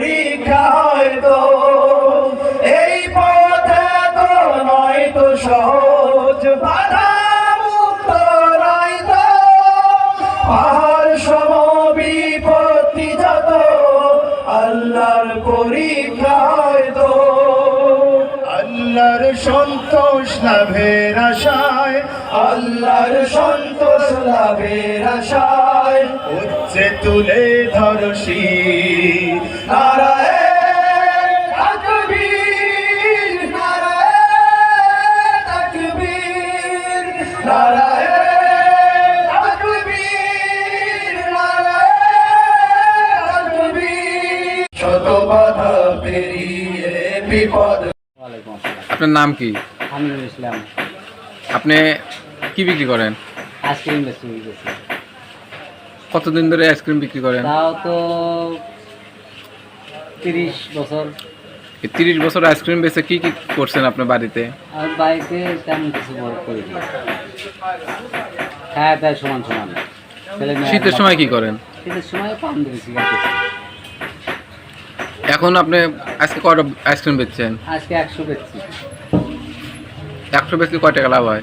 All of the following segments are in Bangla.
পরীক্ষা হয়তো এই পথে তো নয় তো সহজ, বাধা মুক্ত তো, পাহাড় সম বিপত্তি যত, আল্লাহর পরীক্ষা হয়তো আল্লাহর সন্তোষ লাভের আশায় আল্লাহর সন্তোষ লাভের আশায়। উচ্চে তুলে ধরসি নারায় আপনার নাম কি? আমিনুল ইসলাম আপনি কি বিক্রি করেন? আইসক্রিম বেশি হয়ে গেছে। কতদিন ধরে আইসক্রিম বিক্রি করেন? তাও তো তিরিশ বছর। এই তিরিশ বছর আইসক্রিম বেচে কি কি করছেন আপনার বাড়িতে? আর বাড়িতে তেমন কিছু করি খায় দায় সমান সমান। শীতের সময় কি করেন? শীতের সময় পান সিগারেট এখন আপনি আজকে কয়টা আইসক্রিম বেচছেন? আজকে একশো বেচছি। একশো বেচলে কয় টাকা লাভ হয়?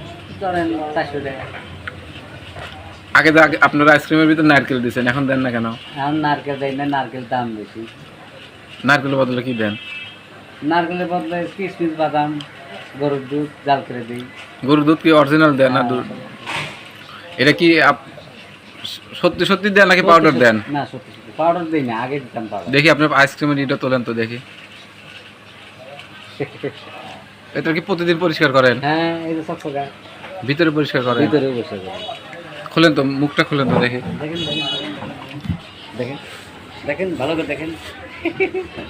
আগে তো আপনারা আইসক্রিমের ভিতরে নারকেল দিচ্ছেন এখন দেন না কেন? এখন নারকেল দেয় না নারকেল দাম বেশি। নারকেলের বদলে কি দেন? নারকেলের বদলে কিশমিশ বাদাম গরুর দুধ জাল করে দিই। গরুর দুধ কি অরিজিনাল দেন না দুধ? এটা কি সত্যি সত্যি দেন নাকি পাউডার দেন? না সত্যি সত্যি পাউডার দিই না আগে দিতাম পাউডার দেখি আপনার আইসক্রিমের ইটা তোলেন তো দেখি। এটা কি প্রতিদিন পরিষ্কার করেন? হ্যাঁ এই যে সব জায়গায় ভিতরে পরিষ্কার করেন? ভিতরে বসে যাবে খুলেন তো মুখটা খুলেন তো দেখি। দেখেন দেখেন দেখেন। ভালো করে দেখেন।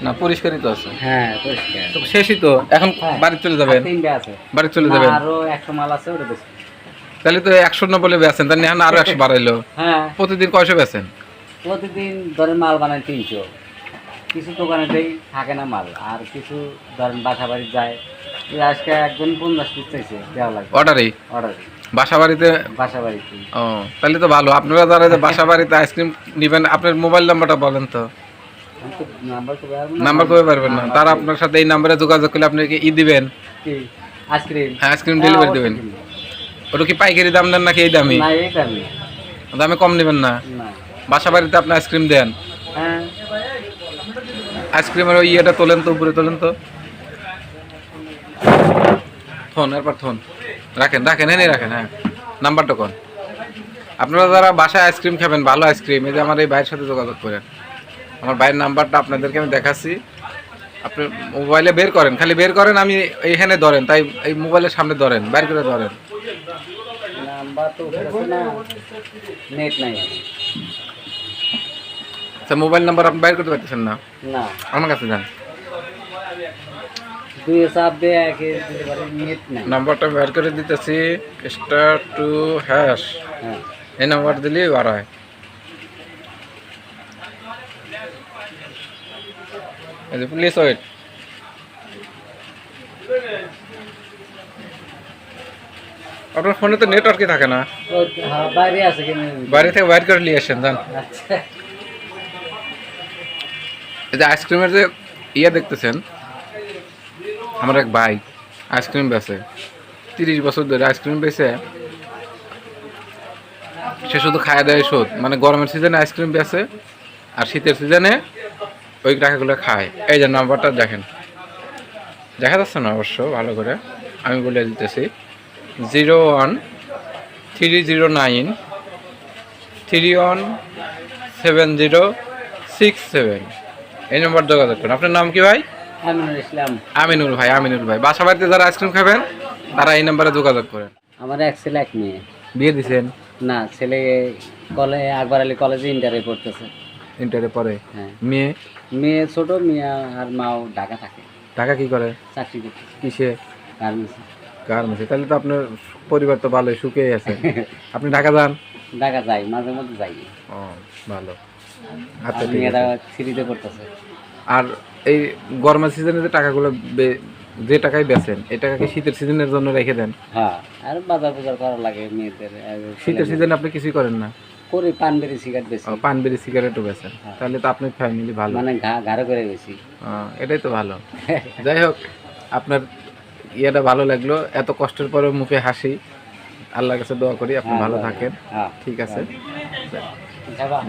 না পরিষ্কারই তো আছে। হ্যাঁ পরিষ্কার। তো শেষই তো এখন হ্যাঁ। বাড়ি চলে যাবেন? তিনটে আছে। বাড়ি চলে যাবেন? আরও একশো মাল আছে ওটা বেশি তাহলে তো একশো না বলে বেছেন তাহলে এখন আরও একশো বাড়াইলো। হ্যাঁ। প্রতিদিন কয়শো বেছেন প্রতিদিন ধরেন মাল বানায় তিনশো। কিছু দোকানে দেই থাকে না মাল আর কিছু ধরেন বাসা বাড়ি যায়। আজকে একজন পঞ্চাশ পিস চাইছে দেওয়া লাগবে। অর্ডারই অর্ডার। বাসা বাড়িতে বাসা বাড়িতে ও তাহলে তো ভালো। আপনারা যারা বাসা বাড়িতে আইসক্রিম নিবেন আপনার মোবাইল নাম্বারটা বলেন তো। নাম্বার না। নাম্বার পারবেন না। তারা আপনার সাথে এই নাম্বারে যোগাযোগ করলে আপনাকে ই দিবেন। আইসক্রিম? হ্যাঁ আইসক্রিম ডেলিভারি দিবেন। ওটা কি পাইকারি দাম দেন নাকি এই দামি? দামে। কম নেবেন না? না। বাসা বাড়িতে আপনি আইসক্রিম দেন। হ্যাঁ। আইসক্রিমের ওই ইয়েটা তোলেন তো উপরে তোলেন তো। থন এরপর থন। রাখেন রাখেন এনে রাখেন হ্যাঁ। নাম্বারটা কোন? আপনারা যারা বাসায় আইসক্রিম খাবেন ভালো আইসক্রিম এই যে আমার এই ভাইয়ের সাথে যোগাযোগ করেন। আমার ভাইয়ের নাম্বারটা আপনাদেরকে আমি দেখাচ্ছি। আপনি মোবাইলে বের করেন খালি বের করেন আমি এইখানে ধরেন তাই এই মোবাইলের সামনে ধরেন বাইর করে ধরেন। নেট নাই। আচ্ছা মোবাইল নাম্বার আপনি বাইর করতে পারতেছেন না? না। আমার কাছে যান। দুই চাপ দিয়ে একে দিতে পারি নেট নাই। নাম্বারটা বের করে দিতেছি স্টার টু হ্যাশ। হ্যাঁ। এই নাম্বার দিলেই বার হয়। এই যে প্লিজ ওয়েট। আপনার ফোনে তো নেটওয়ার্কই থাকে না। ও, হ্যাঁ, বাইরে আছে কিনা বাইরে থেকে বাইর করে নিয়ে আসেন যান। আচ্ছা। এই যে আইসক্রিমের যে ইয়ে দেখতেছেন আমার এক ভাই আইসক্রিম বেচে। তিরিশ বছর ধরে আইসক্রিম বেচে। সে শুধু খায় দেয় শোধ। মানে গরমের সিজনে আইসক্রিম বেচে আর শীতের সিজনে ওই টাকাগুলো খায়। এই যে নাম্বারটা দেখেন। দেখা যাচ্ছে না অবশ্য, ভালো করে। আমি বলে দিতেছি। Zero one three zero nine three one seven zero six seven. এই নম্বর যোগাযোগ করুন। আপনার নাম কি ভাই? আমিনুল ইসলাম। আমিনুল ভাই আমিনুল ভাই। বাসা বাড়িতে যারা আইসক্রিম খাবেন তারা এই নাম্বারে যোগাযোগ করেন। আমার এক ছেলে এক মেয়ে। বিয়ে দিছেন? না ছেলে কলে আকবর আলী কলেজে ইন্টারে পড়তেছে। ইন্টারে পরে হ্যাঁ। মেয়ে? মেয়ে ছোট মেয়ে আর মাও ঢাকা থাকে। টাকা কি করে? চাকরি করতে। কিসে? গার্মেন্টসে গার্মেন্টসে। তাহলে তো আপনার পরিবার তো ভালোই সুখে আছে। আপনি ঢাকা যান? ঢাকা যাই মাঝে মধ্যে যাই। ও ভালো। আচ্ছা মেয়েরা থ্রিতে পড়তেছে। আর এই গরমের সিজনে যে টাকাগুলো বে- যে টাকায় বেচেন এই টাকা কি শীতের সিজনের জন্য রেখে দেন। হ্যাঁ আর বাজার বাজার করা লাগে মেয়েদের শীতের সিজনে আপনি কিছুই করেন না। করে পান বেরি সিগারেট বেশি ও, পান বিড়ি সিগারেটও বেচেন তাহলে তো আপনার ফ্যামিলি ভালো। মানে ঘা- ঘাড়ে করে বেশি। এটাই তো ভালো। যাই হোক আপনার ইয়েটা ভালো লাগল। এত কষ্টের পরে মুখে হাসি। আল্লাহর কাছে দোয়া করি আপনি ভালো থাকেন। হ্যাঁ। ঠিক আছে। যাবা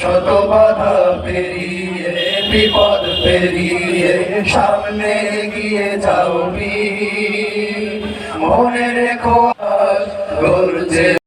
শত বাধা পেরিয়ে বিপদ পেরিয়ে সামনে গিয়ে যাও। মনে রেখো গর্জে